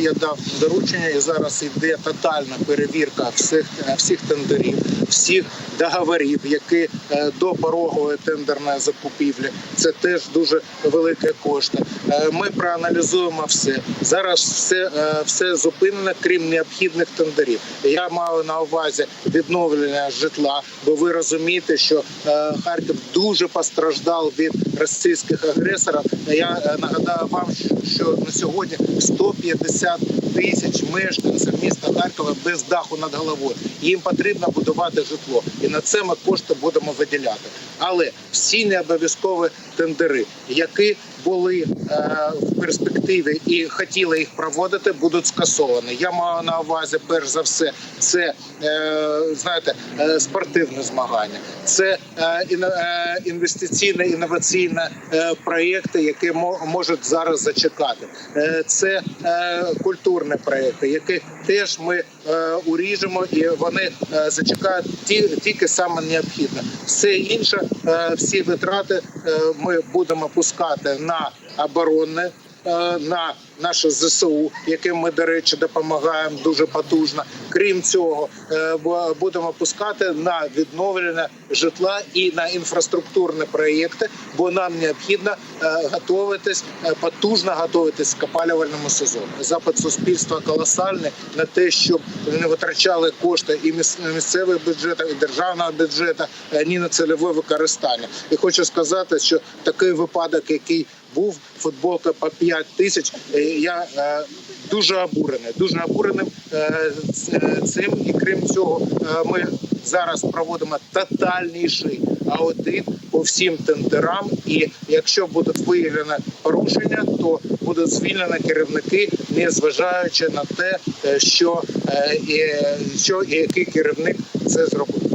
Я дав доручення, і зараз йде тотальна перевірка всіх е, всіх тендерів, всіх договорів, які е, до порогової тендерної закупівлі. Це теж дуже великі кошти. Е, Ми проаналізуємо все. Зараз все, все зупинено, крім необхідних тендерів. Я маю на увазі відновлення житла, бо ви розумієте, що Харків дуже постраждав від російських агресорів. Я нагадаю вам, що на сьогодні 150 тисяч мешканців міста Харкова без даху над головою. Їм потрібно будувати житло, і на це ми кошти будемо виділяти. Але всі не обов'язкові тендери, які були е, в перспективі і хотіли їх проводити, будуть скасовані. Я маю на увазі, перш за все, це е, знаєте, е, спортивне змагання, це е, е, інвестиційне інноваційне е, проєкти, які мо- можуть зараз зачекати. Е, це е, культурні проекти, які теж ми е, уріжемо, і вони е, зачекають ті, тільки саме необхідне. Все інше, е, всі витрати ми будемо пускати на оборонне. На наше ЗСУ, яким ми, до речі, допомагаємо дуже потужно. Крім цього, е, будемо пускати на відновлення житла і на інфраструктурні проєкти, бо нам необхідно е, готуватись е, потужно готуватись к опалювальному сезону. Запит суспільства колосальний на те, щоб не витрачали кошти і міс- місцевих бюджетів, і державного бюджету ні на цільове використання. І хочу сказати, що такий випадок, який був футболка по 5 тисяч. Я е, дуже обурений, дуже обуреним е, е, цим. І крім цього, ми зараз проводимо тотальніший аудит по всім тендерам. І якщо будуть виявлені порушення, то будуть звільнені керівники, не зважаючи на те, що, що і який керівник це зробив.